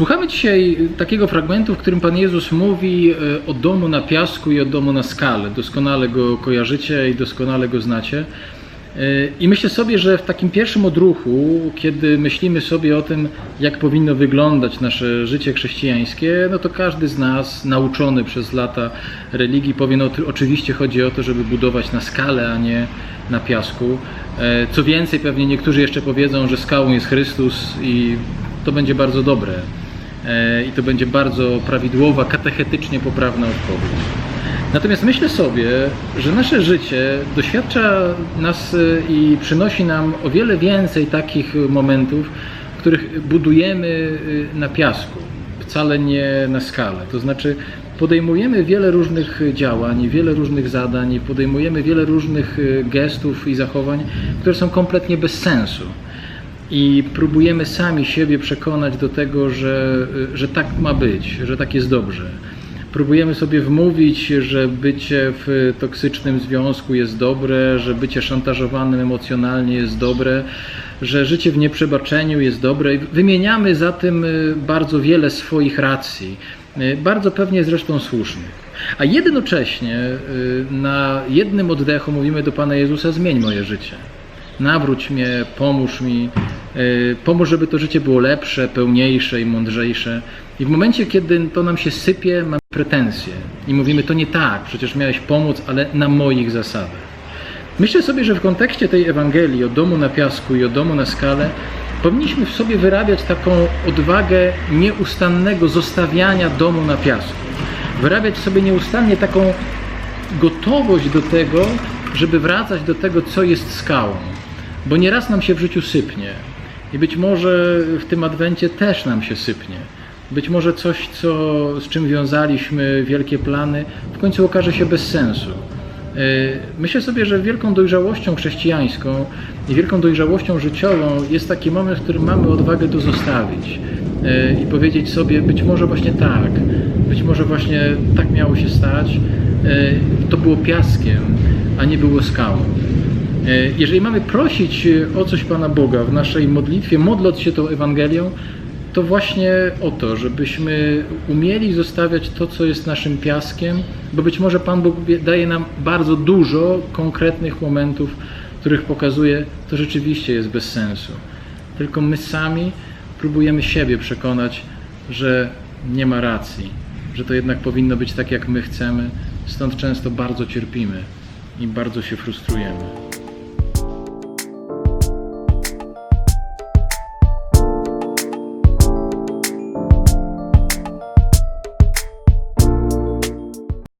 Słuchamy dzisiaj takiego fragmentu, w którym Pan Jezus mówi e, o domu na piasku i o domu na skale. Doskonale go kojarzycie i doskonale go znacie. E, I myślę sobie, że w takim pierwszym odruchu, kiedy myślimy sobie o tym, jak powinno wyglądać nasze życie chrześcijańskie, no to każdy z nas, nauczony przez lata religii, powie, no oczywiście chodzi o to, żeby budować na skale, a nie na piasku. E, Co więcej, pewnie niektórzy jeszcze powiedzą, że skałą jest Chrystus i to będzie bardzo dobre. E, I to będzie bardzo prawidłowa, katechetycznie poprawna odpowiedź. Natomiast myślę sobie, że nasze życie doświadcza nas e, i przynosi nam o wiele więcej takich momentów, w których budujemy e, na piasku, wcale nie na skalę. To znaczy podejmujemy wiele różnych działań, wiele różnych zadań, podejmujemy wiele różnych gestów i zachowań, które są kompletnie bez sensu i próbujemy sami siebie przekonać do tego, że, że tak ma być, że tak jest dobrze. Próbujemy sobie wmówić, że bycie w toksycznym związku jest dobre, że bycie szantażowanym emocjonalnie jest dobre, że życie w nieprzebaczeniu jest dobre. Wymieniamy za tym y, bardzo wiele swoich racji, y, bardzo pewnie zresztą słusznych. A jednocześnie y, na jednym oddechu mówimy do Pana Jezusa: zmień moje życie nawróć mnie, pomóż mi, pomóż, żeby to życie było lepsze, pełniejsze i mądrzejsze. I w momencie, kiedy to nam się sypie, mamy pretensje i mówimy, to nie tak, przecież miałeś pomóc, ale na moich zasadach. Myślę sobie, że w kontekście tej Ewangelii o domu na piasku i o domu na skale powinniśmy w sobie wyrabiać taką odwagę nieustannego zostawiania domu na piasku. Wyrabiać sobie nieustannie taką gotowość do tego, żeby wracać do tego, co jest skałą. Bo nieraz nam się w życiu sypnie. I być może w tym adwencie też nam się sypnie. Być może coś, co, z czym wiązaliśmy wielkie plany, w końcu okaże się bez sensu. Yy, Myślę sobie, że wielką dojrzałością chrześcijańską i wielką dojrzałością życiową jest taki moment, w którym mamy odwagę to zostawić yy, i powiedzieć sobie, być może właśnie tak, być może właśnie tak miało się stać. Yy, To było piaskiem, a nie było skałą. E, Jeżeli mamy prosić e, o coś Pana Boga w naszej modlitwie, modląc się tą Ewangelią, to właśnie o to, żebyśmy umieli zostawiać to, co jest naszym piaskiem, bo być może Pan Bóg daje nam bardzo dużo konkretnych momentów, których pokazuje, to rzeczywiście jest bez sensu. Tylko my sami próbujemy siebie przekonać, że nie ma racji, że to jednak powinno być tak, jak my chcemy, stąd często bardzo cierpimy i bardzo się frustrujemy.